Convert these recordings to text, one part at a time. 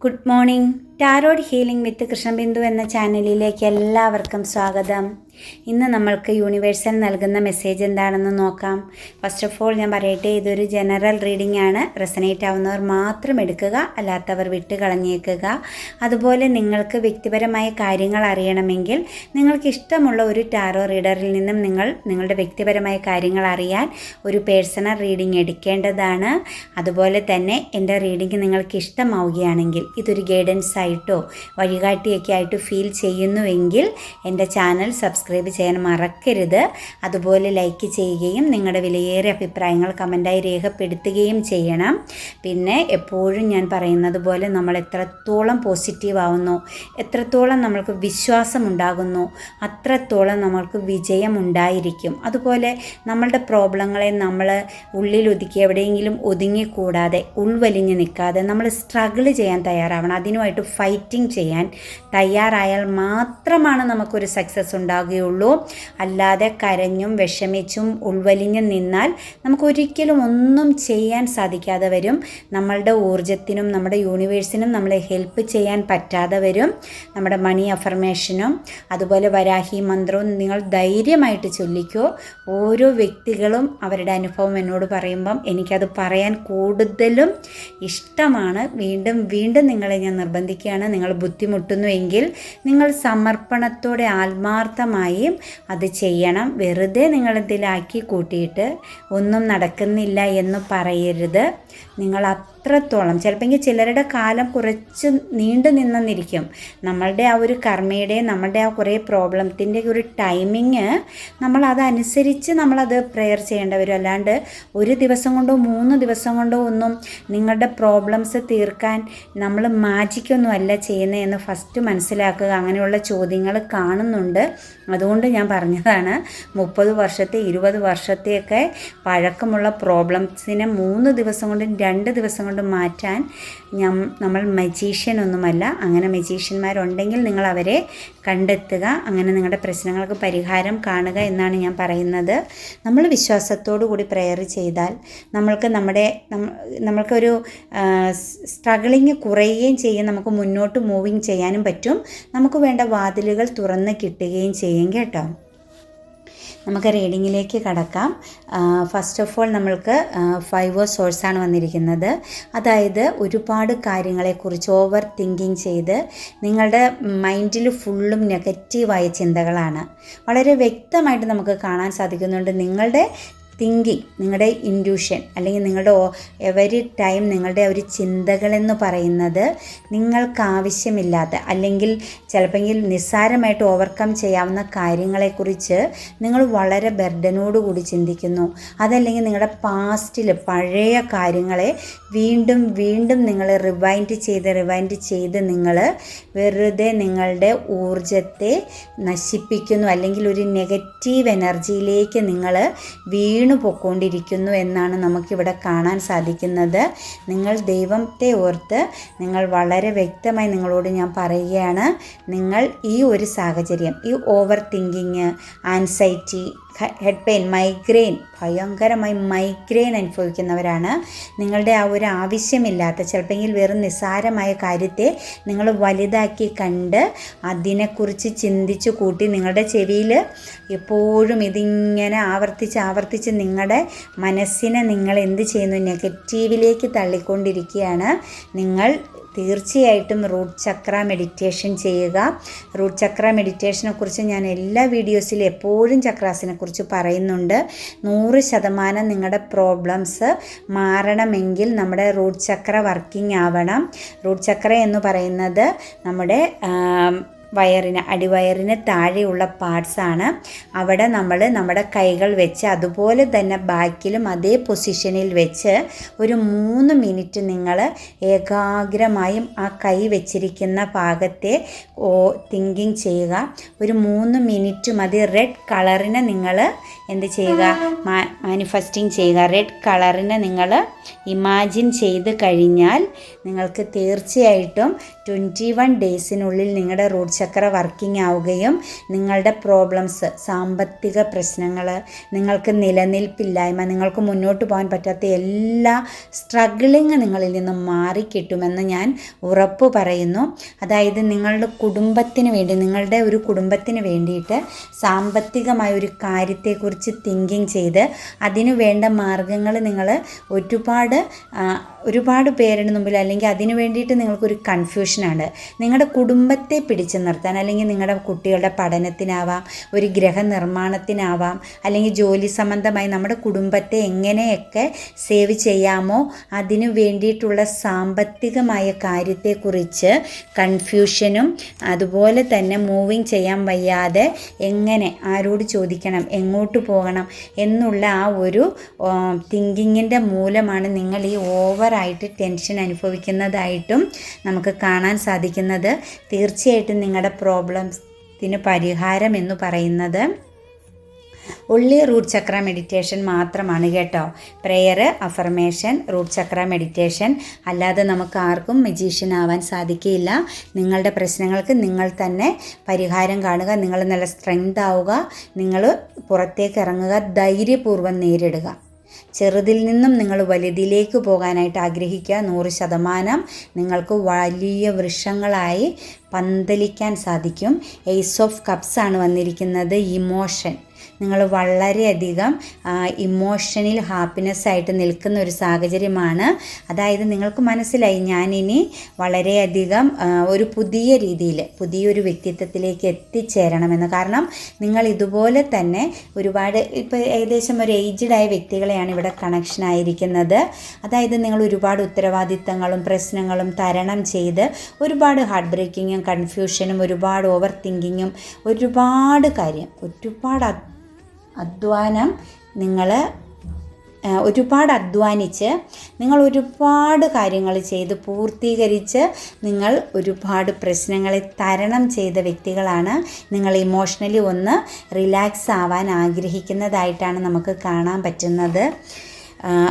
Good morning tarot healing with Krishnabindu എന്ന ചാനലിലേക്ക് എല്ലാവർക്കും സ്വാഗതം. ഇന്ന് നമ്മൾക്ക് യൂണിവേഴ്സൽ നൽകുന്ന മെസ്സേജ് എന്താണെന്ന് നോക്കാം. ഫസ്റ്റ് ഓഫ് ഓൾ ഞാൻ പറയട്ടെ ഇതൊരു ജനറൽ റീഡിംഗ് ആണ്. റെസനേറ്റ് ആവുന്നവർ മാത്രം എടുക്കുക അല്ലാത്തവർ വിട്ട് കളഞ്ഞേക്കുക. അതുപോലെ നിങ്ങൾക്ക് വ്യക്തിപരമായ കാര്യങ്ങൾ അറിയണമെങ്കിൽ നിങ്ങൾക്ക് ഇഷ്ടമുള്ള ഒരു ടാരോ റീഡറിൽ നിന്നും നിങ്ങൾ നിങ്ങളുടെ വ്യക്തിപരമായ കാര്യങ്ങൾ അറിയാൻ ഒരു പേഴ്സണൽ റീഡിംഗ് എടുക്കേണ്ടതാണ്. അതുപോലെ തന്നെ എന്റെ റീഡിംഗ് നിങ്ങൾക്ക് ഇഷ്ടമാവുകയാണെങ്കിൽ ഇതൊരു ഗൈഡൻസ് ആയിട്ടോ വഴികാട്ടിയൊക്കെ ആയിട്ട് ഫീൽ ചെയ്യുന്നുവെങ്കിൽ എന്റെ ചാനൽ സബ്സ്ക്രൈബ് ചെയ്യാൻ മറക്കരുത്. അതുപോലെ ലൈക്ക് ചെയ്യുകയും നിങ്ങളുടെ വിലയേറിയ അഭിപ്രായങ്ങൾ കമന്റായി രേഖപ്പെടുത്തുകയും ചെയ്യണം. പിന്നെ എപ്പോഴും ഞാൻ പറയുന്നത് പോലെ നമ്മൾ എത്രത്തോളം പോസിറ്റീവ് ആവുന്നു എത്രത്തോളം നമ്മൾക്ക് വിശ്വാസം ഉണ്ടാകുന്നു അത്രത്തോളം നമ്മൾക്ക് വിജയം ഉണ്ടായിരിക്കും. അതുപോലെ നമ്മളുടെ പ്രോബ്ലങ്ങളെ നമ്മൾ ഉള്ളിൽ ഒതുക്കി എവിടെയെങ്കിലും ഒതുങ്ങിക്കൂടാതെ ഉൾവലിഞ്ഞ് നിൽക്കാതെ നമ്മൾ സ്ട്രഗിൾ ചെയ്യാൻ തയ്യാറാവണം. അതിനുമായിട്ട് ഫൈറ്റിംഗ് ചെയ്യാൻ തയ്യാറായാൽ മാത്രമാണ് നമുക്കൊരു സക്സസ് ഉണ്ടാകുകയുള്ളൂ. അല്ലാതെ കരഞ്ഞും വിഷമിച്ചും ഉൾവലിഞ്ഞും നിന്നാൽ നമുക്കൊരിക്കലും ഒന്നും ചെയ്യാൻ സാധിക്കാതെ വരും. നമ്മളുടെ ഊർജത്തിനും നമ്മുടെ യൂണിവേഴ്സിനും നമ്മളെ ഹെൽപ്പ് ചെയ്യാൻ പറ്റാതെ വരും. നമ്മുടെ മണി അഫർമേഷനും അതുപോലെ വരാഹി മന്ത്രവും നിങ്ങൾ ധൈര്യമായിട്ട് ചൊല്ലിക്കോ. ഓരോ വ്യക്തികളും അവരുടെ അനുഭവം എന്നോട് പറയുമ്പം എനിക്കത് പറയാൻ കൂടുതലും ഇഷ്ടമാണ്. വീണ്ടും വീണ്ടും നിങ്ങളെ ഞാൻ നിർബന്ധിക്കുകയാണ് നിങ്ങൾ ബുദ്ധിമുട്ടുന്നുവെങ്കിൽ നിങ്ങൾ സമർപ്പണത്തോടെ ആത്മാർത്ഥമായും അത് ചെയ്യണം. വെറുതെ നിങ്ങളിതിലാക്കി കൂട്ടിയിട്ട് ഒന്നും നടക്കുന്നില്ല എന്ന് പറയരുത്. നിങ്ങൾ അത്രത്തോളം. ചിലപ്പോൾ ചിലരുടെ കാലം കുറച്ച് നീണ്ടു നിന്നെന്നിരിക്കും. നമ്മളുടെ ആ ഒരു കർമ്മയുടെ നമ്മളുടെ ആ കുറേ പ്രോബ്ലത്തിന്റെ ഒരു ടൈമിങ് നമ്മളതനുസരിച്ച് നമ്മളത് പ്രെയർ ചെയ്യേണ്ടി വരും. അല്ലാണ്ട് ഒരു ദിവസം കൊണ്ടോ മൂന്ന് ദിവസം കൊണ്ടോ ഒന്നും നിങ്ങളുടെ പ്രോബ്ലംസ് തീർക്കാൻ നമ്മൾ മാജിക്കൊന്നും അല്ല ചെയ്യുന്നതെന്ന് ഫസ്റ്റ് മനസ്സിലാക്കുക. അങ്ങനെയുള്ള ചോദ്യങ്ങൾ കാണുന്നുണ്ട്. അതുകൊണ്ട് ഞാൻ പറഞ്ഞതാണ് മുപ്പത് വർഷത്തെ ഇരുപത് വർഷത്തെയൊക്കെ പഴക്കമുള്ള പ്രോബ്ലംസിനെ മൂന്ന് ദിവസം കൊണ്ടും രണ്ട് ദിവസം കൊണ്ടും മാറ്റാൻ ഞാൻ നമ്മൾ മജീഷ്യൻ ഒന്നുമല്ല അങ്ങനെ മജീഷ്യന്മാരുണ്ടെങ്കിൽ നിങ്ങൾ അവരെ കണ്ടെത്തുക. അങ്ങനെ നിങ്ങളുടെ പ്രശ്നങ്ങൾക്ക് പരിഹാരം കാണുക എന്നാണ് ഞാൻ പറയുന്നത്. നമ്മൾ വിശ്വാസത്തോടു കൂടി പ്രെയർ ചെയ്താൽ നമ്മൾക്ക് നമ്മുടെ നമ്മൾക്കൊരു സ്ട്രഗിളിങ് കുറയുകയും ചെയ്യും. നമുക്ക് മുന്നോട്ട് മൂവിങ് ചെയ്യാനും പറ്റും. നമുക്ക് വേണ്ട വാതിലുകൾ തുറന്ന് കിട്ടുകയും ചെയ്യും കേട്ടോ. നമുക്ക് റീഡിങ്ങിലേക്ക് കടക്കാം. ഫസ്റ്റ് ഓഫ് ഓൾ നമ്മൾക്ക് ഫൈവ് സോഴ്സാണ് വന്നിരിക്കുന്നത്. അതായത് ഒരുപാട് കാര്യങ്ങളെക്കുറിച്ച് ഓവർ തിങ്കിങ് ചെയ്ത് നിങ്ങളുടെ മൈൻഡിൽ ഫുള്ളും നെഗറ്റീവായ ചിന്തകളാണ്. വളരെ വ്യക്തമായിട്ട് നമുക്ക് കാണാൻ സാധിക്കുന്നുണ്ട് നിങ്ങളുടെ തിങ്കിങ് നിങ്ങളുടെ ഇൻഡ്യൂഷൻ അല്ലെങ്കിൽ നിങ്ങളുടെ എവരി ടൈം നിങ്ങളുടെ ഒരു ചിന്തകളെന്ന് പറയുന്നത് നിങ്ങൾക്ക് ആവശ്യമില്ലാത്ത അല്ലെങ്കിൽ ചിലപ്പോൾ നിസ്സാരമായിട്ട് ഓവർകം ചെയ്യാവുന്ന കാര്യങ്ങളെക്കുറിച്ച് നിങ്ങൾ വളരെ ബർഡനോടുകൂടി ചിന്തിക്കുന്നു. അതല്ലെങ്കിൽ നിങ്ങളുടെ പാസ്റ്റിൽ പഴയ കാര്യങ്ങളെ വീണ്ടും വീണ്ടും നിങ്ങൾ റിവൈൻഡ് ചെയ്ത് റിവൈൻഡ് ചെയ്ത് നിങ്ങൾ വെറുതെ നിങ്ങളുടെ ഊർജത്തെ നശിപ്പിക്കുന്നു അല്ലെങ്കിൽ ഒരു നെഗറ്റീവ് എനർജിയിലേക്ക് നിങ്ങൾ വീണു പൊക്കോണ്ടിരിക്കുന്നു എന്നാണ് നമുക്കിവിടെ കാണാൻ സാധിക്കുന്നത്. നിങ്ങൾ ദൈവത്തെ ഓർത്ത് നിങ്ങൾ വളരെ വ്യക്തമായി നിങ്ങളോട് ഞാൻ പറയുകയാണ് നിങ്ങൾ ഈ ഒരു സാഹചര്യം ഈ overthinking anxiety head pain migraine ഭയങ്കരമായി മൈഗ്രെയിൻ അനുഭവിക്കുന്നവരാണ്. നിങ്ങളുടെ ആ ഒരു ആവശ്യമില്ലാത്ത ചിലപ്പോൾ വെറും നിസ്സാരമായ കാര്യത്തെ നിങ്ങൾ വലുതാക്കി കണ്ട് അതിനെക്കുറിച്ച് ചിന്തിച്ച് കൂട്ടി നിങ്ങളുടെ ചെവിയിൽ എപ്പോഴും ഇതിങ്ങനെ ആവർത്തിച്ച് ആവർത്തിച്ച് നിങ്ങളുടെ മനസ്സിനെ നിങ്ങൾ എന്ത് ചെയ്യുന്നു നെഗറ്റീവിലേക്ക് തള്ളിക്കൊണ്ടിരിക്കുകയാണ്. നിങ്ങൾ തീർച്ചയായിട്ടും റൂട്ട് ചക്ര മെഡിറ്റേഷൻ ചെയ്യുക. റൂട്ട് ചക്ര മെഡിറ്റേഷനെ കുറിച്ച് ഞാൻ എല്ലാ വീഡിയോസിലും എപ്പോഴും ചക്രാസിനെ കുറിച്ച് പറയുന്നുണ്ട്. നൂറ് ശതമാനം നിങ്ങളുടെ പ്രോബ്ലംസ് മാറണമെങ്കിൽ നമ്മുടെ റൂട്ട് ചക്ര വർക്കിംഗ് ആവണം. റൂട്ട് ചക്ര എന്ന് പറയുന്നത് നമ്മുടെ വയറിന് അടിവയറിന് താഴെയുള്ള പാർട്സാണ് അവിടെ നമ്മൾ നമ്മുടെ കൈകൾ വെച്ച് അതുപോലെ തന്നെ ബാക്കിലും അതേ പൊസിഷനിൽ വെച്ച് ഒരു മൂന്ന് മിനിറ്റ് നിങ്ങൾ ഏകാഗ്രമായും ആ കൈ വെച്ചിരിക്കുന്ന ഭാഗത്തെ തിങ്കിങ് ചെയ്യുക. ഒരു മൂന്ന് മിനിറ്റ് മതി. റെഡ് കളറിനെ നിങ്ങൾ എന്ത് ചെയ്യുക? മാനിഫെസ്റ്റിംഗ് ചെയ്യുക. റെഡ് കളറിനെ നിങ്ങൾ ഇമാജിൻ ചെയ്ത് കഴിഞ്ഞാൽ നിങ്ങൾക്ക് തീർച്ചയായിട്ടും ട്വന്റി വൺ ഡേയ്സിനുള്ളിൽ നിങ്ങളുടെ റൂട്ട് ചക്ര വർക്കിംഗ് ആവുകയും നിങ്ങളുടെ പ്രോബ്ലംസ് സാമ്പത്തിക പ്രശ്നങ്ങൾ നിങ്ങൾക്ക് നിലനിൽപ്പില്ലായ്മ നിങ്ങൾക്ക് മുന്നോട്ട് പോകാൻ പറ്റാത്ത എല്ലാ സ്ട്രഗിളിങ് നിങ്ങളിൽ നിന്നും മാറിക്കിട്ടുമെന്ന് ഞാൻ ഉറപ്പ് പറയുന്നു. അതായത് നിങ്ങളുടെ കുടുംബത്തിന് വേണ്ടി നിങ്ങളുടെ ഒരു കുടുംബത്തിന് വേണ്ടിയിട്ട് സാമ്പത്തികമായ ഒരു കാര്യത്തെക്കുറിച്ച് തിങ്കിങ് ചെയ്ത് അതിനു വേണ്ട മാർഗങ്ങൾ നിങ്ങൾ ഒരുപാട് ഒരുപാട് പേരുടെ മുമ്പിൽ അല്ലെങ്കിൽ അതിനു വേണ്ടിയിട്ട് നിങ്ങൾക്കൊരു കൺഫ്യൂഷനാണ് നിങ്ങളുടെ കുടുംബത്തെ പിടിച്ചു നിർത്താൻ അല്ലെങ്കിൽ നിങ്ങളുടെ കുട്ടികളുടെ പഠനത്തിനാവാം ഒരു ഗ്രഹ നിർമ്മാണത്തിനാവാം അല്ലെങ്കിൽ ജോലി സംബന്ധമായി നമ്മുടെ കുടുംബത്തെ എങ്ങനെയൊക്കെ സേവ് ചെയ്യാമോ അതിനു വേണ്ടിയിട്ടുള്ള സാമ്പത്തികമായ കാര്യത്തെക്കുറിച്ച് കൺഫ്യൂഷനും അതുപോലെ തന്നെ മൂവിങ് ചെയ്യാൻ വയ്യാതെ എങ്ങനെ ആരോട് ചോദിക്കണം എങ്ങോട്ട് പോകണം എന്നുള്ള ആ ഒരു തിങ്കിങ്ങിന്റെ മൂലമാണ് നിങ്ങൾ ഈ ഓവറായിട്ട് ടെൻഷൻ അനുഭവിക്കുന്നതായിട്ടും നമുക്ക് കാണാൻ സാധിക്കുന്നത്. തീർച്ചയായിട്ടും നിങ്ങളുടെ പ്രോബ്ലംസിന് പരിഹാരം എന്ന് പറയുന്നത് ഉള്ളി റൂട്ട് ചക്ര മെഡിറ്റേഷൻ മാത്രമാണ് കേട്ടോ. Prayer affirmation root chakra meditation അല്ലാതെ നമുക്ക് ആർക്കും മെജീഷ്യൻ ആവാൻ സാധിക്കില്ല നിങ്ങളുടെ പ്രശ്നങ്ങൾക്ക് നിങ്ങൾ തന്നെ പരിഹാരം കാണുക നിങ്ങൾ നല്ല സ്ട്രെങ്ത് ആവുക നിങ്ങൾ പുറത്തേക്ക് ഇറങ്ങുക ധൈര്യപൂർവം നേരിടുക. ചെറുതിൽ നിന്നും നിങ്ങൾ വലുതിലേക്ക് പോകാനായിട്ട് ആഗ്രഹിക്കുക. നൂറ് ശതമാനം നിങ്ങൾക്ക് വലിയ വൃക്ഷങ്ങളായി പന്തലിക്കാൻ സാധിക്കും. എയ്സ് ഓഫ് കപ്സ് ആണ് വന്നിരിക്കുന്നത്. ഇമോഷൻ നിങ്ങൾ വളരെയധികം ഇമോഷണൽ ഹാപ്പിനെസ് ആയിട്ട് നിൽക്കുന്ന ഒരു സാഹചര്യമാണ്. അതായത് നിങ്ങൾക്ക് മനസ്സിലായി ഞാനിനി വളരെയധികം ഒരു പുതിയ രീതിയിൽ പുതിയൊരു വ്യക്തിത്വത്തിലേക്ക് എത്തിച്ചേരണമെന്ന്. കാരണം നിങ്ങൾ ഇതുപോലെ തന്നെ ഒരുപാട് ഇപ്പോൾ ഏകദേശം ഒരു ഏജ്ഡായ വ്യക്തികളെയാണ് ഇവിടെ കണക്ഷൻ ആയിരിക്കുന്നത്. അതായത് നിങ്ങൾ ഒരുപാട് ഉത്തരവാദിത്തങ്ങളും പ്രശ്നങ്ങളും തരണം ചെയ്ത് ഒരുപാട് ഹാർട്ട് ബ്രേക്കിങ്ങും കൺഫ്യൂഷനും ഒരുപാട് ഓവർ തിങ്കിങ്ങും ഒരുപാട് കാര്യം ഒരുപാട് അധ്വാനം നിങ്ങൾ ഒരുപാട് അധ്വാനിച്ച് നിങ്ങൾ ഒരുപാട് കാര്യങ്ങൾ ചെയ്ത് പൂർത്തീകരിച്ച് നിങ്ങൾ ഒരുപാട് പ്രശ്നങ്ങളെ തരണം ചെയ്ത വ്യക്തികളാണ് നിങ്ങൾ ഇമോഷണലി ഒന്ന് റിലാക്സ് ആവാൻ ആഗ്രഹിക്കുന്നതായിട്ടാണ് നമുക്ക് കാണാൻ പറ്റുന്നത്.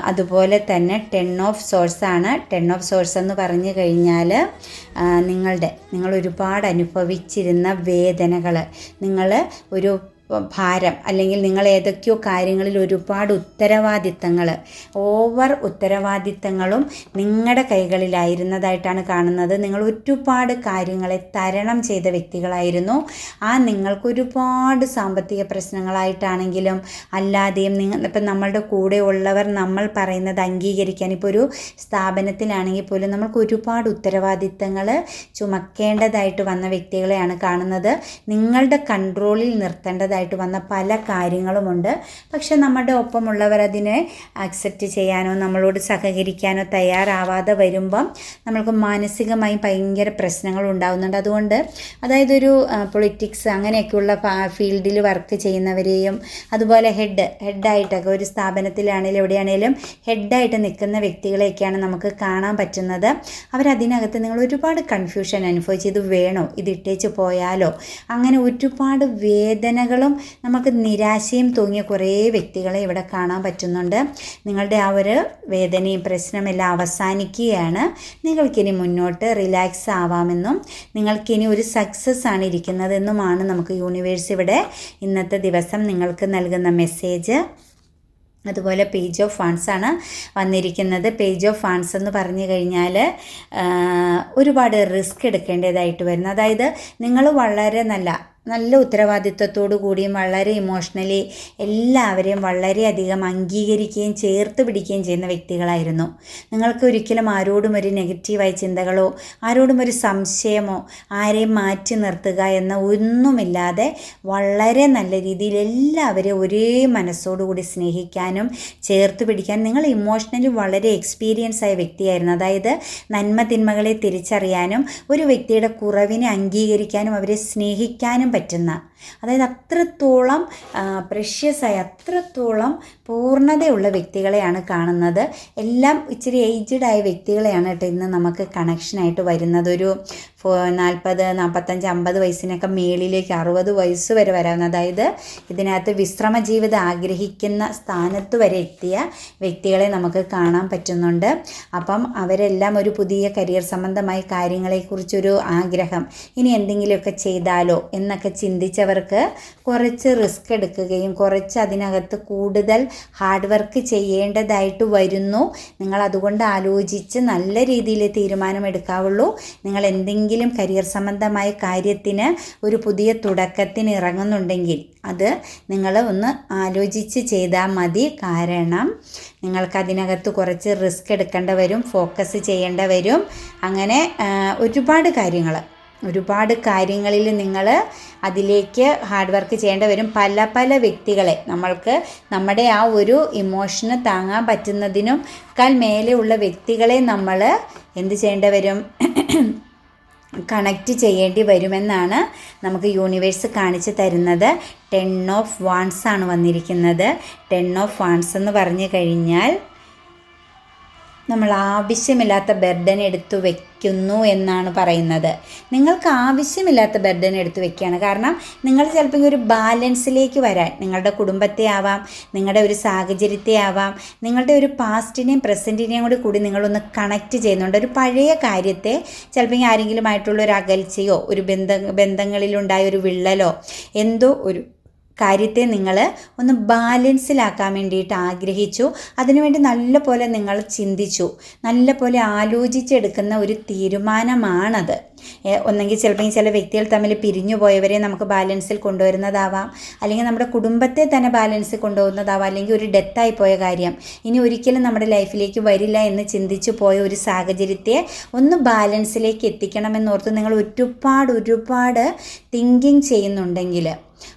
അതുപോലെ തന്നെ ടെൻ ഓഫ് സോഴ്സ് ആണ്. ടെൻ ഓഫ് സോഴ്സ് എന്ന് പറഞ്ഞു കഴിഞ്ഞാൽ നിങ്ങളുടെ നിങ്ങൾ ഒരുപാട് അനുഭവിച്ചിരുന്ന വേദനകൾ നിങ്ങൾ ഒരു ഭാരം അല്ലെങ്കിൽ നിങ്ങൾ ഏതൊക്കെയോ കാര്യങ്ങളിൽ ഒരുപാട് ഉത്തരവാദിത്തങ്ങൾ ഓവർ ഉത്തരവാദിത്തങ്ങളും നിങ്ങളുടെ കൈകളിലായിരുന്നതായിട്ടാണ് കാണുന്നത്. നിങ്ങൾ ഒരുപാട് കാര്യങ്ങളെ തരണം ചെയ്ത വ്യക്തികളായിരുന്നു. ആ നിങ്ങൾക്ക് ഒരുപാട് സാമ്പത്തിക പ്രശ്നങ്ങളായിട്ടാണെങ്കിലും അല്ലാതെയും നിങ്ങൾ ഇപ്പം നമ്മളുടെ കൂടെ ഉള്ളവർ നമ്മൾ പറയുന്നത് അംഗീകരിക്കാൻ ഇപ്പോൾ ഒരു സ്ഥാപനത്തിലാണെങ്കിൽ പോലും നമ്മൾക്ക് ഒരുപാട് ഉത്തരവാദിത്തങ്ങൾ ചുമക്കേണ്ടതായിട്ട് വന്ന വ്യക്തികളെയാണ് കാണുന്നത്. നിങ്ങളുടെ കൺട്രോളിൽ നിർത്തേണ്ടതായിട്ട് വന്ന പല കാര്യങ്ങളുമുണ്ട്. പക്ഷെ നമ്മുടെ ഒപ്പമുള്ളവർ അതിനെ അക്സെപ്റ്റ് ചെയ്യാനോ നമ്മളോട് സഹകരിക്കാനോ തയ്യാറാവാതെ വരുമ്പം നമ്മൾക്ക് മാനസികമായി ഭയങ്കര പ്രശ്നങ്ങൾ ഉണ്ടാകുന്നുണ്ട് അതുകൊണ്ട് അതായത് ഒരു പൊളിറ്റിക്സ് അങ്ങനെയൊക്കെയുള്ള ഫീൽഡിൽ വർക്ക് ചെയ്യുന്നവരെയും അതുപോലെ ഹെഡ് ഹെഡായിട്ടൊക്കെ ഒരു സ്ഥാപനത്തിലാണെങ്കിലും എവിടെയാണെങ്കിലും ഹെഡായിട്ട് നിൽക്കുന്ന വ്യക്തികളെയൊക്കെയാണ് നമുക്ക് കാണാൻ പറ്റുന്നത്. അവരതിനകത്ത് നിങ്ങൾ ഒരുപാട് കൺഫ്യൂഷൻ അനുഭവിച്ച് ഇത് വേണോ? ഇത് ഇട്ടേച്ച് പോയാലോ? അങ്ങനെ ഒരുപാട് വേദനകളും നമുക്ക് നിരാശയും തൂങ്ങിയ കുറേ വ്യക്തികളെ ഇവിടെ കാണാൻ പറ്റുന്നുണ്ട്. നിങ്ങളുടെ ആ ഒരു വേദനയും പ്രശ്നമെല്ലാം അവസാനിക്കുകയാണ്. നിങ്ങൾക്കിനി മുന്നോട്ട് റിലാക്സ് ആവാമെന്നും നിങ്ങൾക്കിനി ഒരു സക്സസ് ആണ് ഇരിക്കുന്നതെന്നുമാണ് നമുക്ക് യൂണിവേഴ്സ് ഇവിടെ ഇന്നത്തെ ദിവസം നിങ്ങൾക്ക് നൽകുന്ന മെസ്സേജ് അതുപോലെ പേജ് ഓഫ് ഫണ്ട്സ് ആണ് വന്നിരിക്കുന്നത്. പേജ് ഓഫ് ഫണ്ട്സ് എന്ന് പറഞ്ഞു കഴിഞ്ഞാൽ ഒരുപാട് റിസ്ക് എടുക്കേണ്ടതായിട്ട് വരുന്നു. അതായത് നിങ്ങൾ വളരെ നല്ല നല്ല ഉത്തരവാദിത്വത്തോടു കൂടിയും വളരെ ഇമോഷണലി എല്ലാവരെയും വളരെയധികം അംഗീകരിക്കുകയും ചേർത്ത് പിടിക്കുകയും ചെയ്യുന്ന വ്യക്തികളായിരുന്നു. നിങ്ങൾക്ക് ഒരിക്കലും ആരോടും ഒരു നെഗറ്റീവായ ചിന്തകളോ ആരോടും ഒരു സംശയമോ ആരെയും മാറ്റി നിർത്തുക എന്ന ഒന്നുമില്ലാതെ വളരെ നല്ല രീതിയിൽ എല്ലാവരെയും ഒരേ മനസ്സോടുകൂടി സ്നേഹിക്കാനും ചേർത്ത് പിടിക്കാനും നിങ്ങൾ ഇമോഷണലി വളരെ എക്സ്പീരിയൻസ് ആയ വ്യക്തിയായിരുന്നു. അതായത് നന്മ തിന്മകളെ തിരിച്ചറിയാനും ഒരു വ്യക്തിയുടെ കുറവിനെ അംഗീകരിക്കാനും അവരെ സ്നേഹിക്കാനും പറ്റുന്ന അതായത് അത്രത്തോളം പ്രഷ്യസായി അത്രത്തോളം പൂർണതയുള്ള വ്യക്തികളെയാണ് കാണുന്നത്. എല്ലാം ഇച്ചിരി ഏജ്ഡായ വ്യക്തികളെയാണ് കേട്ടോ ഇന്ന് നമുക്ക് കണക്ഷനായിട്ട് വരുന്നത്. ഒരു നാൽപ്പത് നാൽപ്പത്തഞ്ച് അമ്പത് വയസ്സിനൊക്കെ മേളിലേക്ക് അറുപത് വയസ്സ് വരെ വരാവുന്ന അതായത് ഇതിനകത്ത് വിശ്രമ ജീവിതം ആഗ്രഹിക്കുന്ന സ്ഥാനത്ത് വരെ എത്തിയ വ്യക്തികളെ നമുക്ക് കാണാൻ പറ്റുന്നുണ്ട്. അപ്പം അവരെല്ലാം ഒരു പുതിയ കരിയർ സംബന്ധമായ കാര്യങ്ങളെക്കുറിച്ചൊരു ആഗ്രഹം. ഇനി എന്തെങ്കിലുമൊക്കെ ചെയ്താലോ എന്നൊക്കെ ചിന്തിച്ചവർക്ക് കുറച്ച് റിസ്ക് എടുക്കുകയും കുറച്ച് അതിനകത്ത് കൂടുതൽ ഹാർഡ് വർക്ക് ചെയ്യേണ്ടതായിട്ട് വരുന്നു. നിങ്ങൾ അതുകൊണ്ട് ആലോചിച്ച് നല്ല രീതിയിൽ തീരുമാനമെടുക്കാവുള്ളൂ. നിങ്ങൾ എന്തെങ്കിലും കരിയർ സംബന്ധമായ കാര്യത്തിന് ഒരു പുതിയ തുടക്കത്തിന് ഇറങ്ങുന്നുണ്ടെങ്കിൽ അത് നിങ്ങൾ ഒന്ന് ആലോചിച്ച് ചെയ്താൽ മതി. കാരണം നിങ്ങൾക്ക് അതിനകത്ത് കുറച്ച് റിസ്ക് എടുക്കേണ്ട വരും ഫോക്കസ് ചെയ്യേണ്ട വരും അങ്ങനെ ഒരുപാട് കാര്യങ്ങൾ ഒരുപാട് കാര്യങ്ങളിൽ നിങ്ങൾ അതിലേക്ക് ഹാർഡ് വർക്ക് ചെയ്യേണ്ടി വരും പല പല വ്യക്തികളെ നമ്മൾക്ക് നമ്മുടെ ആ ഒരു ഇമോഷന് താങ്ങാൻ പറ്റുന്നതിനും കാൽ മേലെയുള്ള വ്യക്തികളെ നമ്മൾ എന്ത് ചെയ്യേണ്ടി വരും കണക്റ്റ് ചെയ്യേണ്ടി വരുമെന്നാണ് നമുക്ക് യൂണിവേഴ്സ് കാണിച്ചു തരുന്നത്. ടെൻ ഓഫ് വാൺസ് ആണ് വന്നിരിക്കുന്നത്. ടെൻ ഓഫ് വാൺസ് എന്ന് പറഞ്ഞു കഴിഞ്ഞാൽ നമ്മൾ ആവശ്യമില്ലാത്ത ബർഡൻ എടുത്തു വയ്ക്കുന്നു എന്നാണ് പറയുന്നത്. നിങ്ങൾക്ക് ആവശ്യമില്ലാത്ത ബർഡൻ എടുത്തു വെക്കുകയാണ്. കാരണം നിങ്ങൾ ചിലപ്പോൾ ഒരു ബാലൻസിലേക്ക് വരാൻ നിങ്ങളുടെ കുടുംബത്തെ ആവാം നിങ്ങളുടെ ഒരു സാഹചര്യത്തെ ആവാം നിങ്ങളുടെ ഒരു പാസ്റ്റിനെയും പ്രസന്റിനെയും കൂടി കൂടി നിങ്ങളൊന്ന് കണക്ട് ചെയ്യുന്നുണ്ട്. ഒരു പഴയ കാര്യത്തെ ചിലപ്പോൾ ആരെങ്കിലുമായിട്ടുള്ള ഒരു അകൽച്ചയോ ഒരു ബന്ധ ബന്ധങ്ങളിലുണ്ടായ ഒരു വിള്ളലോ എന്തോ ഒരു കാര്യത്തെ നിങ്ങൾ ഒന്ന് ബാലൻസിലാക്കാൻ വേണ്ടിയിട്ട് ആഗ്രഹിച്ചു. അതിനുവേണ്ടി നല്ല പോലെ നിങ്ങൾ ചിന്തിച്ചു. നല്ല പോലെ ആലോചിച്ചെടുക്കുന്ന ഒരു തീരുമാനമാണത്. ഒന്നെങ്കിൽ ചിലപ്പോൾ ചില വ്യക്തികൾ തമ്മിൽ പിരിഞ്ഞു പോയവരെ നമുക്ക് ബാലൻസിൽ കൊണ്ടുവരുന്നതാവാം. അല്ലെങ്കിൽ നമ്മുടെ കുടുംബത്തെ തന്നെ ബാലൻസിൽ കൊണ്ടുപോകുന്നതാവാം. അല്ലെങ്കിൽ ഒരു ഡെത്തായി പോയ കാര്യം. ഇനി ഒരിക്കലും നമ്മുടെ ലൈഫിലേക്ക് വരില്ല എന്ന് ചിന്തിച്ചു പോയ ഒരു സാഹചര്യത്തെ ഒന്ന് ബാലൻസിലേക്ക് എത്തിക്കണമെന്നോർത്ത് നിങ്ങൾ ഒരുപാട് ഒരുപാട് തിങ്കിങ് ചെയ്യുന്നുണ്ടെങ്കിൽ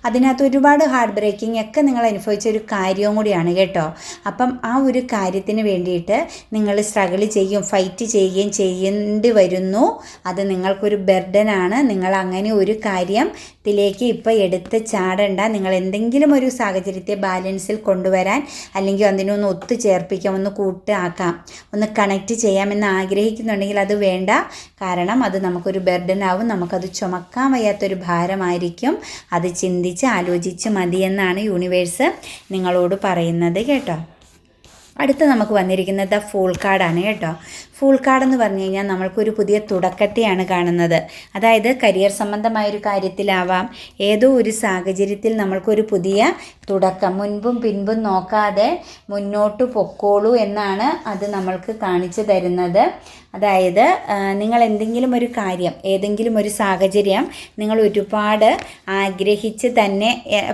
അതിനകത്ത് ഒരുപാട് ഹാർഡ് ബ്രേക്കിംഗ് ഒക്കെ നിങ്ങൾ അനുഭവിച്ച ഒരു കാര്യവും കൂടിയാണ് കേട്ടോ. അപ്പം ആ ഒരു കാര്യത്തിന് വേണ്ടിയിട്ട് നിങ്ങൾ സ്ട്രഗിൾ ചെയ്യും ഫൈറ്റ് ചെയ്യുകയും ചെയ്യേണ്ടി വരുന്നു. അത് നിങ്ങൾക്കൊരു ബെർഡനാണ് നിങ്ങൾ അങ്ങനെ ഒരു കാര്യത്തിലേക്ക് ഇപ്പോൾ എടുത്ത് ചാടണ്ട. നിങ്ങൾ എന്തെങ്കിലും ഒരു സാഹചര്യത്തെ ബാലൻസിൽ കൊണ്ടുവരാൻ അല്ലെങ്കിൽ അതിനൊന്ന് ഒത്തുചേർപ്പിക്കാം ഒന്ന് കൂട്ടാക്കാം ഒന്ന് കണക്റ്റ് ചെയ്യാമെന്ന് ആഗ്രഹിക്കുന്നുണ്ടെങ്കിൽ അത് വേണ്ട. കാരണം അത് നമുക്കൊരു ബെർഡനാവും നമുക്കത് ചുമക്കാൻ വയ്യാത്തൊരു ഭാരമായിരിക്കും. അത് ചിന്ത ചിന്തിച്ച് ആലോചിച്ച് മതിയെന്നാണ് യൂണിവേഴ്സ് നിങ്ങളോട് പറയുന്നത് കേട്ടോ. അടുത്ത നമുക്ക് വന്നിരിക്കുന്നത് ഫുൾ കാർഡാണ് കേട്ടോ. ഫുൾ കാർഡ് എന്ന് പറഞ്ഞു കഴിഞ്ഞാൽ നമ്മൾക്കൊരു പുതിയ തുടക്കത്തെയാണ് കാണുന്നത്. അതായത് കരിയർ സംബന്ധമായ ഒരു കാര്യത്തിലാവാം. ഏതോ ഒരു സാഹചര്യത്തിൽ നമ്മൾക്കൊരു പുതിയ തുടക്കം. മുൻപും പിൻപും നോക്കാതെ മുന്നോട്ട് പൊക്കോളൂ എന്നാണ് അത് നമ്മൾക്ക് കാണിച്ചു തരുന്നത്. അതായത് നിങ്ങൾ എന്തെങ്കിലും ഒരു കാര്യം ഏതെങ്കിലും ഒരു സാഹചര്യം നിങ്ങൾ ഒരുപാട് ആഗ്രഹിച്ച് തന്നെ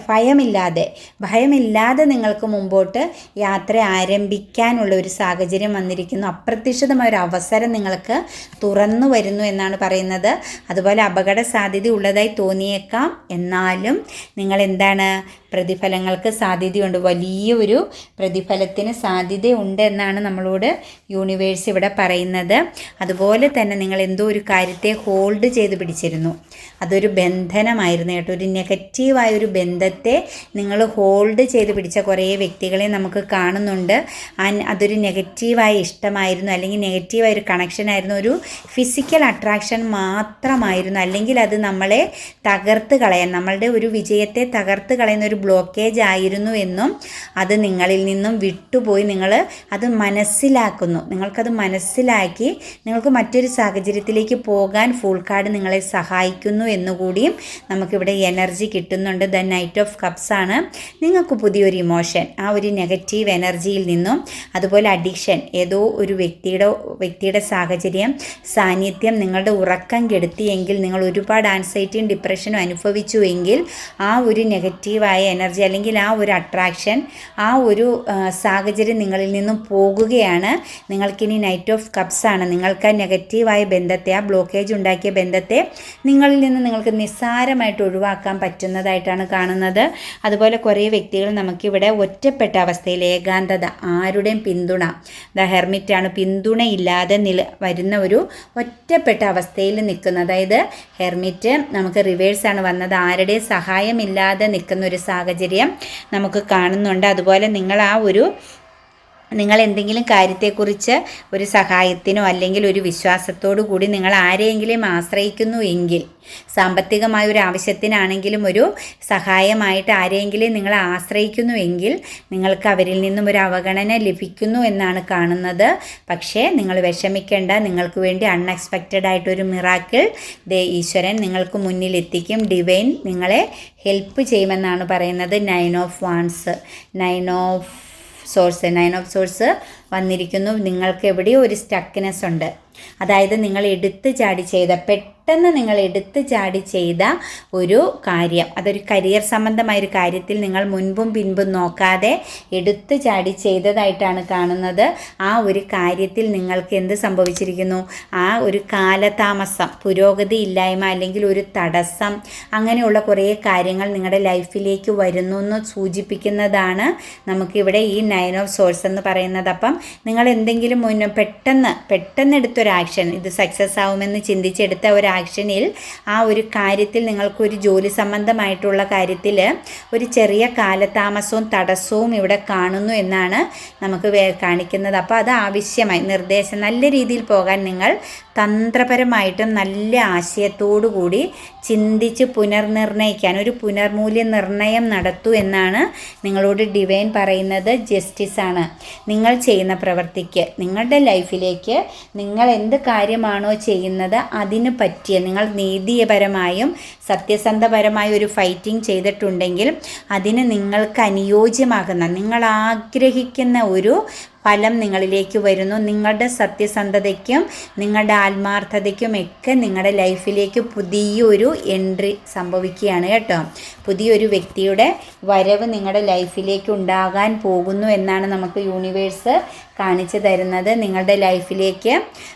ഭയമില്ലാതെ ഭയമില്ലാതെ നിങ്ങൾക്ക് മുമ്പോട്ട് യാത്ര ആരംഭിക്കാനുള്ള ഒരു സാഹചര്യം വന്നിരിക്കുന്നു. അപ്രതീക്ഷിതമായ ഒരു അവസരം നിങ്ങൾക്ക് തുറന്നു വരുന്നു എന്നാണ് പറയുന്നത്. അതുപോലെ അപകട സാധ്യത ഉള്ളതായി തോന്നിയേക്കാം. എന്നാലും നിങ്ങൾ എന്താണ് പ്രതിഫലങ്ങൾക്ക് സാധ്യതയുണ്ട്. വലിയൊരു പ്രതിഫലത്തിന് സാധ്യതയുണ്ട് എന്നാണ് നമ്മളോട് യൂണിവേഴ്സ് ഇവിടെ പറയുന്നത്. അതുപോലെ തന്നെ നിങ്ങൾ എന്തോ ഒരു കാര്യത്തെ ഹോൾഡ് ചെയ്ത് പിടിച്ചിരുന്നു. അതൊരു ബന്ധനമായിരുന്നു കേട്ടോ. ഒരു നെഗറ്റീവായ ഒരു ബന്ധത്തെ നിങ്ങൾ ഹോൾഡ് ചെയ്ത് പിടിച്ച കുറേ വ്യക്തികളെ നമുക്ക് കാണുന്നുണ്ട്. അതൊരു നെഗറ്റീവായ ഇഷ്ടമായിരുന്നു. അല്ലെങ്കിൽ നെഗറ്റീവായ ഒരു കണക്ഷൻ ആയിരുന്നു. ഒരു ഫിസിക്കൽ അട്രാക്ഷൻ മാത്രമായിരുന്നു. അല്ലെങ്കിൽ അത് നമ്മളെ തകർത്ത് കളയാൻ നമ്മളുടെ ഒരു വിജയത്തെ തകർത്ത് കളയുന്ന ഒരു ബ്ലോക്കേജ് ആയിരുന്നു എന്നും അത് നിങ്ങളിൽ നിന്നും വിട്ടുപോയി നിങ്ങൾ അത് മനസ്സിലാക്കുന്നു. നിങ്ങൾക്കത് മനസ്സിലാക്കി നിങ്ങൾക്ക് മറ്റൊരു സാഹചര്യത്തിലേക്ക് പോകാൻ ഫുൾ കാർഡ് നിങ്ങളെ സഹായിക്കുന്നു എന്നുകൂടിയും നമുക്കിവിടെ എനർജി കിട്ടുന്നുണ്ട്. ദ നൈറ്റ് ഓഫ് കപ്സ് ആണ്. നിങ്ങൾക്ക് പുതിയൊരു ഇമോഷൻ ആ ഒരു നെഗറ്റീവ് എനർജിയിൽ നിന്നും അതുപോലെ അഡിക്ഷൻ ഏതോ ഒരു വ്യക്തിയുടെ വ്യക്തിയുടെ സാഹചര്യം സാന്നിധ്യം നിങ്ങളുടെ ഉറക്കം കെടുത്തിയെങ്കിൽ നിങ്ങൾ ഒരുപാട് ആൻസൈറ്റിയും ഡിപ്രഷനും അനുഭവിച്ചു എങ്കിൽ ആ ഒരു നെഗറ്റീവായ എനർജി അല്ലെങ്കിൽ ആ ഒരു അട്രാക്ഷൻ ആ ഒരു സാഹചര്യം നിങ്ങളിൽ നിന്നും പോകുകയാണ്. നിങ്ങൾക്കിനി നൈറ്റ് ഓഫ് കപ്സ് ആണ്. നിങ്ങൾക്ക് ആ നെഗറ്റീവായ ബന്ധത്തെ ആ ബ്ലോക്കേജ് ഉണ്ടാക്കിയ ബന്ധത്തെ നിങ്ങളിൽ നിന്ന് നിങ്ങൾക്ക് നിസ്സാരമായിട്ട് ഒഴിവാക്കാൻ പറ്റുന്നതായിട്ടാണ് കാണുന്നത്. അതുപോലെ കുറേ വ്യക്തികൾ നമുക്കിവിടെ ഒറ്റപ്പെട്ട അവസ്ഥയിൽ ഏകാന്തത ആരുടെയും പിന്തുണ ദ ഹെർമിറ്റാണ് പിന്തുണയില്ലാതെ നില വരുന്ന ഒരു ഒറ്റപ്പെട്ട അവസ്ഥയിൽ നിൽക്കുന്ന അതായത് ഹെർമിറ്റ് നമുക്ക് റിവേഴ്സാണ് വന്നത്. ആരുടെയും സഹായമില്ലാതെ നിൽക്കുന്ന ഒരു സാഹചര്യം നമുക്ക് കാണുന്നുണ്ട്. അതുപോലെ നിങ്ങൾ ആ ഒരു നിങ്ങൾ എന്തെങ്കിലും കാര്യത്തെക്കുറിച്ച് ഒരു സഹായത്തിനോ അല്ലെങ്കിൽ ഒരു വിശ്വാസത്തോടു കൂടി നിങ്ങൾ ആരെയെങ്കിലും ആശ്രയിക്കുന്നു എങ്കിൽ സാമ്പത്തികമായ ഒരു ആവശ്യത്തിനാണെങ്കിലും ഒരു സഹായമായിട്ട് ആരെയെങ്കിലും നിങ്ങൾ ആശ്രയിക്കുന്നു എങ്കിൽ നിങ്ങൾക്ക് അവരിൽ നിന്നും ഒരു അവഗണന ലഭിക്കുന്നു എന്നാണ് കാണുന്നത്. പക്ഷേ നിങ്ങൾ വിഷമിക്കേണ്ട നിങ്ങൾക്ക് വേണ്ടി അൺഎക്സ്പെക്റ്റഡ് ആയിട്ടൊരു മിറാക്കിൾ ദേ ഈശ്വരൻ നിങ്ങൾക്ക് മുന്നിൽ എത്തിക്കും. ഡിവൈൻ നിങ്ങളെ ഹെൽപ്പ് ചെയ്യുമെന്നാണ് പറയുന്നത്. Nine of wands nine of swords nine of swords വന്നിരിക്കുന്നു. നിങ്ങൾക്ക് എവിടെയോ ഒരു സ്റ്റക്കിനെസ് ഉണ്ട്. അതായത് നിങ്ങൾ എടുത്തു ചാടി ചെയ്ത പെട്ടെന്ന് നിങ്ങൾ എടുത്തു ചാടി ചെയ്ത ഒരു കാര്യം. അതൊരു കരിയർ സംബന്ധമായ ഒരു കാര്യത്തിൽ നിങ്ങൾ മുൻപും പിൻപും നോക്കാതെ എടുത്തു ചാടി ചെയ്തതായിട്ടാണ് കാണുന്നത്. ആ ഒരു കാര്യത്തിൽ നിങ്ങൾക്ക് എന്ത് സംഭവിച്ചിരിക്കുന്നു? ആ ഒരു കാലതാമസം പുരോഗതി ഇല്ലായ്മ അല്ലെങ്കിൽ ഒരു തടസ്സം അങ്ങനെയുള്ള കുറേ കാര്യങ്ങൾ നിങ്ങളുടെ ലൈഫിലേക്ക് വരുന്നു എന്ന് സൂചിപ്പിക്കുന്നതാണ് നമുക്കിവിടെ ഈ നയൻ ഓഫ് സോഴ്സ് എന്ന് പറയുന്നത്. അപ്പം നിങ്ങൾ എന്തെങ്കിലും മുന്നേ പെട്ടെന്ന് പെട്ടെന്ന് എടുത്തൊരു ആക്ഷൻ ഇത് സക്സസ് ആവുമെന്ന് ചിന്തിച്ചെടുത്ത ഒരു ആക്ഷനിൽ ആ ഒരു കാര്യത്തിൽ നിങ്ങൾക്കൊരു ജോലി സംബന്ധമായിട്ടുള്ള കാര്യത്തിൽ ഒരു ചെറിയ കാലതാമസവും തടസ്സവും ഇവിടെ കാണുന്നു എന്നാണ് നമുക്ക് കാണിക്കുന്നത്. അപ്പോൾ അത് ആവശ്യമായി. നിർദ്ദേശം നല്ല രീതിയിൽ പോകാൻ നിങ്ങൾ തന്ത്രപരമായിട്ടും നല്ല ആശയത്തോടു കൂടി ചിന്തിച്ച് പുനർനിർണയിക്കാൻ ഒരു പുനർമൂല്യ നിർണയം നടത്തൂ എന്നാണ് നിങ്ങളോട് ഡിവൈൻ പറയുന്നത് ജസ്റ്റിസ് ആണ്. നിങ്ങൾ ചെയ്യുന്ന പ്രവൃത്തിക്ക് നിങ്ങളുടെ ലൈഫിലേക്ക് നിങ്ങൾ എന്ത് കാര്യമാണോ ചെയ്യുന്നത് അതിന് പറ്റിയ നിങ്ങൾ നീതിപരമായും സത്യസന്ധപരമായ ഒരു ഫൈറ്റിംഗ് ചെയ്തിട്ടുണ്ടെങ്കിൽ അതിന് നിങ്ങൾക്ക് അനുയോജ്യമാകുന്ന നിങ്ങൾ ആഗ്രഹിക്കുന്ന ഒരു ഫലം നിങ്ങളിലേക്ക് വരുന്നു. നിങ്ങളുടെ സത്യസന്ധതയ്ക്കും നിങ്ങളുടെ ആത്മാർത്ഥതയ്ക്കും ഒക്കെ നിങ്ങളുടെ ലൈഫിലേക്ക് പുതിയൊരു എൻട്രി സംഭവിക്കുകയാണ് കേട്ടോ. പുതിയൊരു വ്യക്തിയുടെ വരവ് നിങ്ങളുടെ ലൈഫിലേക്ക് ഉണ്ടാകാൻ പോകുന്നു എന്നാണ് നമുക്ക് യൂണിവേഴ്സ് കാണിച്ചു തരുന്നത്. നിങ്ങളുടെ ലൈഫിലേക്ക്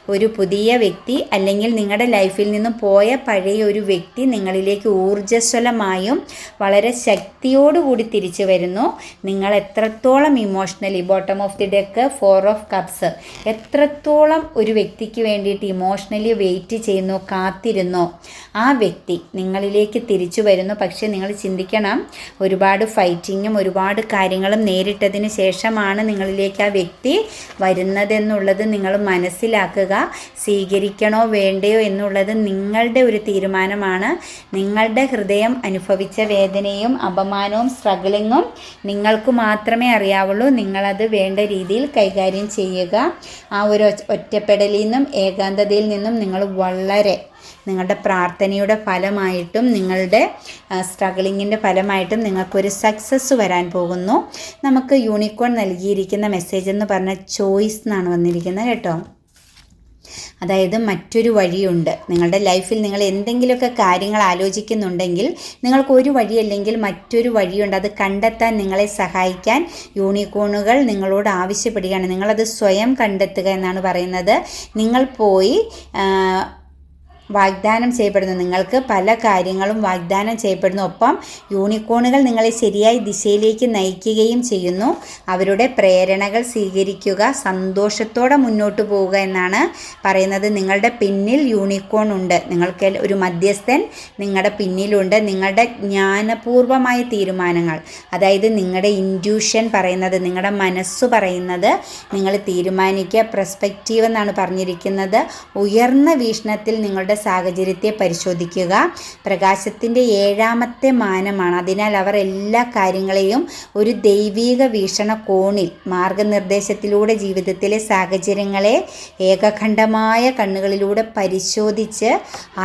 ഒരു പുതിയ വ്യക്തി അല്ലെങ്കിൽ നിങ്ങളുടെ ലൈഫിൽ നിന്ന് പോയ പഴയ ഒരു വ്യക്തി നിങ്ങളിലേക്ക് ഊർജസ്വലമായും വളരെ ശക്തിയോടുകൂടി തിരിച്ചു വരുന്നു. നിങ്ങൾ എത്രത്തോളം emotionally bottom of the deck four of cups എത്രത്തോളം ഒരു വ്യക്തിക്ക് വേണ്ടിയിട്ട് ഇമോഷണലി വെയിറ്റ് ചെയ്യുന്നു കാത്തിരുന്നോ. ആ വ്യക്തി നിങ്ങളിലേക്ക് തിരിച്ചു വരുന്നു. പക്ഷേ നിങ്ങൾ ചിന്തിക്കണം ഒരുപാട് ഫൈറ്റിങ്ങും ഒരുപാട് കാര്യങ്ങളും നേരിട്ടതിന് ശേഷമാണ് നിങ്ങളിലേക്ക് ആ വ്യക്തി വരുന്നതെന്നുള്ളത് നിങ്ങൾ മനസ്സിലാക്കുക. സ്വീകരിക്കണോ വേണ്ടയോ എന്നുള്ളത് നിങ്ങളുടെ ഒരു തീരുമാനമാണ്. നിങ്ങളുടെ ഹൃദയം അനുഭവിച്ച വേദനയും അപമാനവും സ്ട്രഗിളിങ്ങും നിങ്ങൾക്ക് മാത്രമേ അറിയാവുള്ളൂ. നിങ്ങളത് വേണ്ട രീതിയിൽ കൈകാര്യം ചെയ്യുക. ആ ഒരു ഒറ്റ- ഒറ്റപ്പെടലിൽ നിന്നും ഏകാന്തതയിൽ നിന്നും നിങ്ങൾ വളരെ നിങ്ങളുടെ പ്രാർത്ഥനയുടെ ഫലമായിട്ടും നിങ്ങളുടെ സ്ട്രഗിളിങ്ങിന്റെ ഫലമായിട്ടും നിങ്ങൾക്കൊരു സക്സസ് വരാൻ പോകുന്നു. നമുക്ക് യൂണിക്കോൺ നൽകിയിരിക്കുന്ന മെസ്സേജ് എന്ന് പറഞ്ഞാൽ ചോയ്സ് എന്നാണ് വന്നിരിക്കുന്നത് കേട്ടോ. അതായത് മറ്റൊരു വഴിയുണ്ട്. നിങ്ങളുടെ ലൈഫിൽ നിങ്ങൾ എന്തെങ്കിലുമൊക്കെ കാര്യങ്ങൾ ആലോചിക്കുന്നുണ്ടെങ്കിൽ നിങ്ങൾക്ക് ഒരു വഴിയല്ലെങ്കിൽ മറ്റൊരു വഴിയുണ്ട്. അത് കണ്ടെത്താൻ നിങ്ങളെ സഹായിക്കാൻ യൂണിക്കോണുകൾ നിങ്ങളോട് ആവശ്യപ്പെടുകയാണ്. നിങ്ങളത് സ്വയം കണ്ടെത്തുക എന്നാണ് പറയുന്നത്. നിങ്ങൾ പോയി വാഗ്ദാനം ചെയ്യപ്പെടുന്നു. നിങ്ങൾക്ക് പല കാര്യങ്ങളും വാഗ്ദാനം ചെയ്യപ്പെടുന്നു. ഒപ്പം യൂണിക്കോണുകൾ നിങ്ങളെ ശരിയായ ദിശയിലേക്ക് നയിക്കുകയും ചെയ്യുന്നു. അവരുടെ പ്രേരണകൾ സ്വീകരിക്കുക സന്തോഷത്തോടെ മുന്നോട്ട് പോവുക എന്നാണ് പറയുന്നത്. നിങ്ങളുടെ പിന്നിൽ യൂണിക്കോൺ ഉണ്ട്. നിങ്ങൾക്ക് ഒരു മധ്യസ്ഥൻ നിങ്ങളുടെ പിന്നിലുണ്ട്. നിങ്ങളുടെ ജ്ഞാനപൂർവമായ തീരുമാനങ്ങൾ അതായത് നിങ്ങളുടെ ഇൻഡ്യൂഷൻ പറയുന്നത് നിങ്ങളുടെ മനസ്സ് പറയുന്നത് നിങ്ങൾ തീരുമാനിക്കുക പ്രസ്പെക്റ്റീവ് എന്നാണ് പറഞ്ഞിരിക്കുന്നത്. ഉയർന്ന വീക്ഷണത്തിൽ നിങ്ങളുടെ സാഹചര്യത്തെ പരിശോധിക്കുക. പ്രകാശത്തിന്റെ ഏഴാമത്തെ മാനമാണ്. അതിനാൽ അവർ എല്ലാ കാര്യങ്ങളെയും ഒരു ദൈവീക വീക്ഷണകോണിൽ മാർഗനിർദ്ദേശത്തിലൂടെ ജീവിതത്തിലെ സാഹചര്യങ്ങളെ ഏകഖണ്ഡമായ കണ്ണുകളിലൂടെ പരിശോധിച്ച്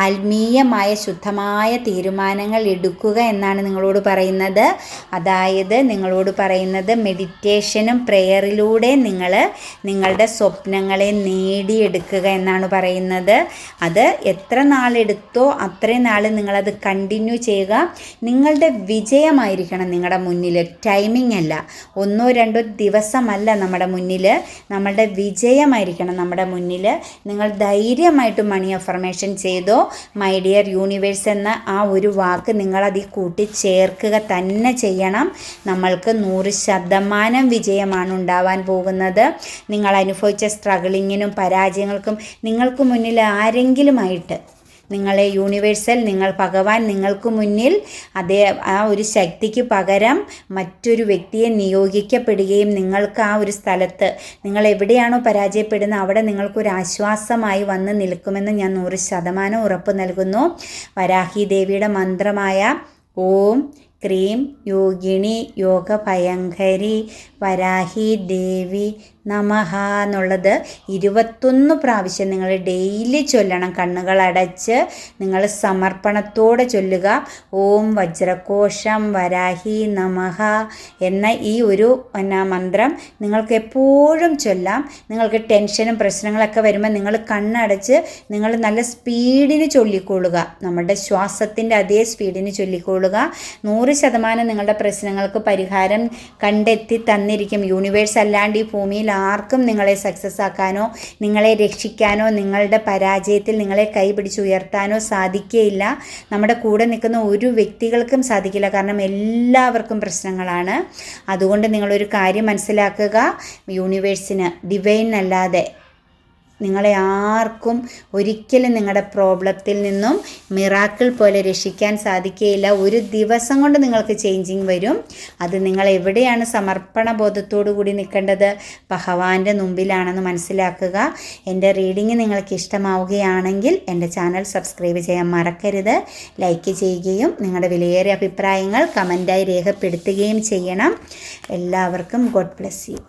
ആത്മീയമായ ശുദ്ധമായ തീരുമാനങ്ങൾ എടുക്കുക എന്നാണ് നിങ്ങളോട് പറയുന്നത്. അതായത് നിങ്ങളോട് പറയുന്നത് മെഡിറ്റേഷനും പ്രെയറിലൂടെ നിങ്ങൾ നിങ്ങളുടെ സ്വപ്നങ്ങളെ നേടിയെടുക്കുക എന്നാണ് പറയുന്നത്. അത് എത്ര നാളെടുത്തോ അത്രയും നാൾ നിങ്ങളത് കണ്ടിന്യൂ ചെയ്യുക. നിങ്ങളുടെ വിജയമായിരിക്കണം നിങ്ങളുടെ മുന്നിൽ. ടൈമിംഗ് അല്ല. ഒന്നോ രണ്ടോ ദിവസമല്ല നമ്മുടെ മുന്നിൽ. നമ്മളുടെ വിജയമായിരിക്കണം നമ്മുടെ മുന്നിൽ. നിങ്ങൾ ധൈര്യമായിട്ട് മണി അഫർമേഷൻ ചെയ്തോ. മൈ ഡിയർ യൂണിവേഴ്സ് എന്ന ആ ഒരു വാക്ക് നിങ്ങളതിൽ കൂട്ടി ചേർക്കുക തന്നെ ചെയ്യണം. നമ്മൾക്ക് നൂറ് ശതമാനം വിജയമാണ് ഉണ്ടാവാൻ പോകുന്നത്. നിങ്ങൾ അനുഭവിച്ച സ്ട്രഗിളിങ്ങിനും പരാജയങ്ങൾക്കും നിങ്ങൾക്ക് മുന്നിൽ ആരെങ്കിലുമായിട്ട് നിങ്ങളെ യൂണിവേഴ്സൽ നിങ്ങൾ ഭഗവാൻ നിങ്ങൾക്ക് മുന്നിൽ അതേ ആ ഒരു ശക്തിക്ക് പകരം മറ്റൊരു വ്യക്തിയെ നിയോഗിക്കപ്പെടുകയും നിങ്ങൾക്ക് ആ ഒരു സ്ഥലത്ത് നിങ്ങൾ എവിടെയാണോ പരാജയപ്പെടുന്നത് അവിടെ നിങ്ങൾക്കൊരു ആശ്വാസമായി വന്ന് നിൽക്കുമെന്ന് ഞാൻ നൂറ് ശതമാനം ഉറപ്പ് നൽകുന്നു. വരാഹി ദേവിയുടെ മന്ത്രമായ ഓം ക്രീം യോഗിണി യോഗ ഭയങ്കരി വരാഹി ദേവി നമഹ എന്നുള്ളത് ഇരുപത്തൊന്ന് പ്രാവശ്യം നിങ്ങൾ ഡെയിലി ചൊല്ലണം. കണ്ണുകളടച്ച് നിങ്ങൾ സമർപ്പണത്തോടെ ചൊല്ലുക. ഓം വജ്രകോശം വരാഹി നമഹ എന്ന ഈ ഒരു എന്നാ മന്ത്രം നിങ്ങൾക്ക് എപ്പോഴും ചൊല്ലാം. നിങ്ങൾക്ക് ടെൻഷനും പ്രശ്നങ്ങളൊക്കെ വരുമ്പോൾ നിങ്ങൾ കണ്ണടച്ച് നിങ്ങൾ നല്ല സ്പീഡിന് ചൊല്ലിക്കൊള്ളുക. നമ്മുടെ ശ്വാസത്തിന്റെ അതേ സ്പീഡിന് ചൊല്ലിക്കൊള്ളുക. നൂറ് ശതമാനം നിങ്ങളുടെ പ്രശ്നങ്ങൾക്ക് പരിഹാരം കണ്ടെത്തി തന്നിരിക്കും. യൂണിവേഴ്സ് അല്ലാണ്ട് ഈ ഭൂമിയിൽ ആർക്കും നിങ്ങളെ സക്സസ് ആക്കാനോ നിങ്ങളെ രക്ഷിക്കാനോ നിങ്ങളുടെ പരാജയത്തിൽ നിങ്ങളെ കൈപിടിച്ചുയർത്താനോ സാധിക്കുകയില്ല നമ്മുടെ കൂടെ നിൽക്കുന്ന ഒരു വ്യക്തികൾക്കും സാധിക്കില്ല. കാരണം എല്ലാവർക്കും പ്രശ്നങ്ങളാണ്. അതുകൊണ്ട് നിങ്ങളൊരു കാര്യം മനസ്സിലാക്കുക. യൂണിവേഴ്സിന് ഡിവൈൻ അല്ലാതെ നിങ്ങളെ ആർക്കും ഒരിക്കലും നിങ്ങളുടെ പ്രോബ്ലത്തിൽ നിന്നും മിറാക്കിൾ പോലെ രക്ഷിക്കാൻ സാധിക്കുകയില്ല. ഒരു ദിവസം കൊണ്ട് നിങ്ങൾക്ക് ചേഞ്ചിങ് വരും. അത് നിങ്ങൾ എവിടെയാണ് സമർപ്പണ ബോധത്തോടു കൂടി നിൽക്കേണ്ടത്? ഭഗവാന്റെ മുമ്പിലാണെന്ന് മനസ്സിലാക്കുക. എന്റെ റീഡിങ് നിങ്ങൾക്ക് ഇഷ്ടമാവുകയാണെങ്കിൽ എന്റെ ചാനൽ സബ്സ്ക്രൈബ് ചെയ്യാൻ മറക്കരുത്. ലൈക്ക് ചെയ്യുകയും നിങ്ങളുടെ വിലയേറിയ അഭിപ്രായങ്ങൾ കമന്റായി രേഖപ്പെടുത്തുകയും ചെയ്യണം. എല്ലാവർക്കും ഗോഡ് ബ്ലെസ് യു.